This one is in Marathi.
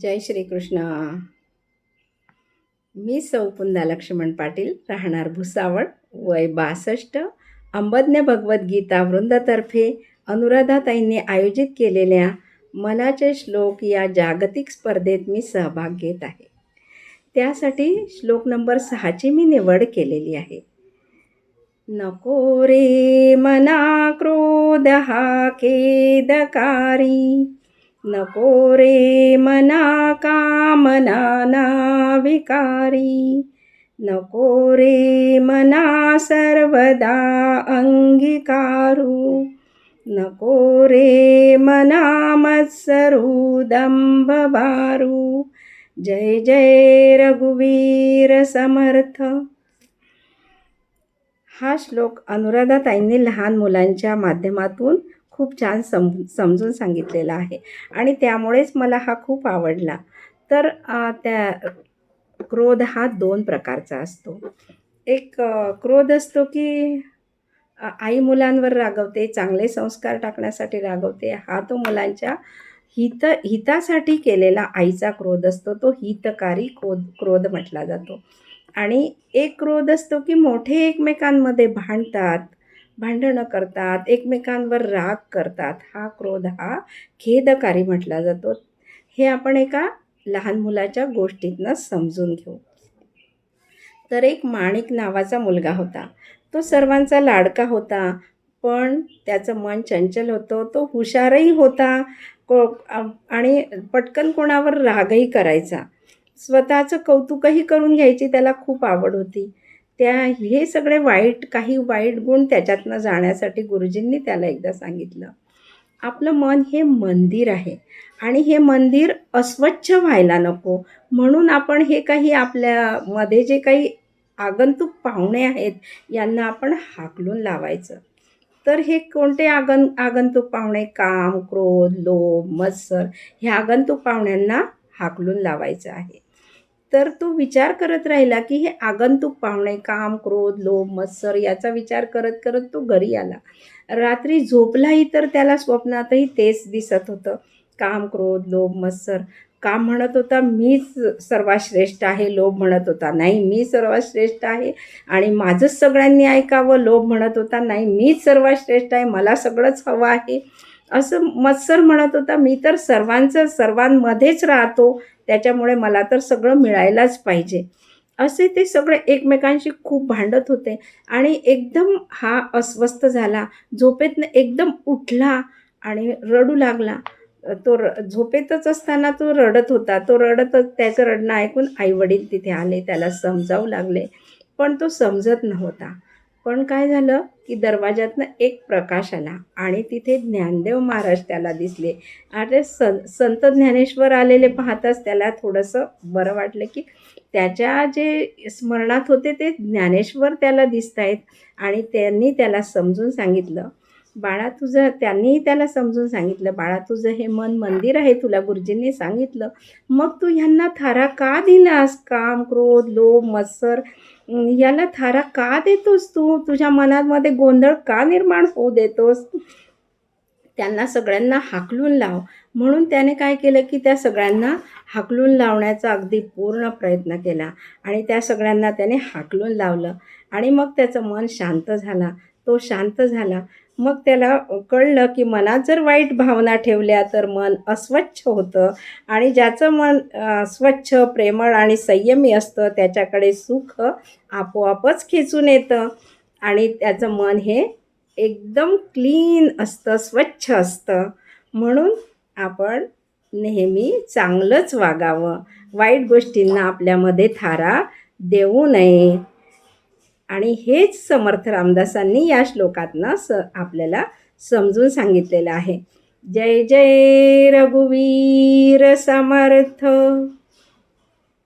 जय श्रीकृष्ण. मी सौ पुंदा लक्ष्मण पाटील राहणार भुसावळ वय बासष्ट अंबज्ञ भगवद्गीता वृंदातर्फे अनुराधाताईंनी आयोजित केलेल्या मनाचे श्लोक या जागतिक स्पर्धेत मी सहभाग घेत आहे. त्यासाठी श्लोक नंबर सहाची मी निवड केलेली आहे. नको रे मना क्रोध हा खेदकारी. नको रे मना कामना ना विकारी. नको रे मना सर्वदा अंगीकारू. नको रे मना मत्सरू दंभ बारू जय जय रघुवीर समर्थ. हा श्लोक अनुराधाताईंनी लहान मुलांच्या माध्यमातून खूप छान सम समजून सांगितलेला आहे. आणि त्यामुळेच मला हा खूप आवडला. तर त्या क्रोध हा दोन प्रकारचा असतो. एक क्रोध असतो की आई मुलांवर रागवते चांगले संस्कार टाकण्यासाठी रागवते. हा तो मुलांच्या हित हितासाठी केलेला आईचा क्रोध असतो. तो हितकारी क्रोध क्रोध म्हटला जातो. आणि एक क्रोध असतो की मोठे एकमेकांमध्ये भांडतात भांडणं करतात एकमेकांवर राग करतात. हा क्रोध हा खेदकारी म्हटला जातो. हे आपण एका लहान मुलाच्या गोष्टीतनं समजून घेऊ. तर एक माणिक नावाचा मुलगा होता. तो सर्वांचा लाडका होता पण त्याचं मन चंचल होतं. तो हुशारही होता को आणि पटकन कोणावर रागही करायचा. स्वतःचं कौतुकही करून घ्यायची त्याला खूप आवड होती. त्या हे सगळे वाईट काही वाईट गुण त्याच्यातनं जाण्यासाठी गुरुजींनी त्याला एकदा सांगितलं. आपलं मन हे मंदिर आहे आणि हे मंदिर अस्वच्छ व्हायला नको. म्हणून आपण हे काही आपल्यामध्ये जे काही आगंतुक पाहुणे आहेत यांना आपण हाकलून लावायचं. तर हे कोणते आगं आगंतुक पाहुणे? काम क्रोध लोभ मत्सर हे आगंतुक पाहुण्यांना हाकलून लावायचं आहे. तर तो विचार करत राहिला की हे आगंतुक पाहुणे काम क्रोध लोभ मत्सर याचा विचार करत करत तो घरी आला. रात्री झोपलाही तर त्याला स्वप्नातही तेच दिसत होतं. काम क्रोध लोभ मत्सर. काम म्हणत होता मीच सर्वात श्रेष्ठ आहे लोभ म्हणत होता. नाही मी सर्वात श्रेष्ठ आहे आणि माझंच सगळ्यांनी ऐकावं लोभ म्हणत होता. नाही मीच सर्वात श्रेष्ठ आहे मला सगळंच हवं आहे. असं मत्सर म्हणत होता. मी तर सर्वांचं सर्वांमध्येच राहतो त्याच्यामुळे मला तर सगळं मिळायलाच पाहिजे. असे ते सगळे एकमेकांशी खूप भांडत होते. आणि एकदम हा अस्वस्थ झाला. झोपेतनं एकदम उठला आणि रडू लागला. तो र झोपेतच असताना तो रडत होता. तो रडतच त्याचं रडणं ऐकून आईवडील तिथे आले त्याला समजावू लागले. पण तो समजत नव्हता. पण काय झालं की दरवाजातनं एक प्रकाश आला आणि तिथे ज्ञानदेव महाराज त्याला दिसले. अरे सं संत ज्ञानेश्वर आलेले पाहताच त्याला थोडंसं बरं वाटलं की त्याच्या जे स्मरणात होते ते ज्ञानेश्वर त्याला दिसत आहेत आणि त्यांनी त्याला समजून सांगितलं. बाळा तुझं त्यांनीही त्याला समजून सांगितलं. बाळा तुझं हे मन मंदिर आहे तुला गुरुजींनी सांगितलं. मग तू ह्यांना थारा का दिलास? काम क्रोध लोभ मत्सर याला थारा का देतोस तू? तुझ्या मनामध्ये गोंधळ का निर्माण होऊ देतोस? त्यांना सगळ्यांना हाकलून लाव. म्हणून त्याने काय केलं की त्या सगळ्यांना हाकलून लावण्याचा अगदी पूर्ण प्रयत्न केला आणि त्या सगळ्यांना त्याने हाकलून लावलं. आणि मग त्याचं मन शांत झाला. तो शांत झाला. मग त्याला कळलं की मनात जर वाईट भावना ठेवल्या तर मन अस्वच्छ होतं. आणि ज्याचं मन स्वच्छ प्रेमळ आणि संयमी असतं त्याच्याकडे सुख आपोआपच खेचून येतं. आणि त्याचं मन हे एकदम क्लीन असतं स्वच्छ असतं. म्हणून आपण नेहमी चांगलंच वागावं. वाईट गोष्टींना आपल्यामध्ये थारा देऊ नये. आणि हेच समर्थ रामदासांनी या श्लोकातनं स आपल्याला समजून सांगितलेलं आहे. जय जय रघुवीर समर्थ.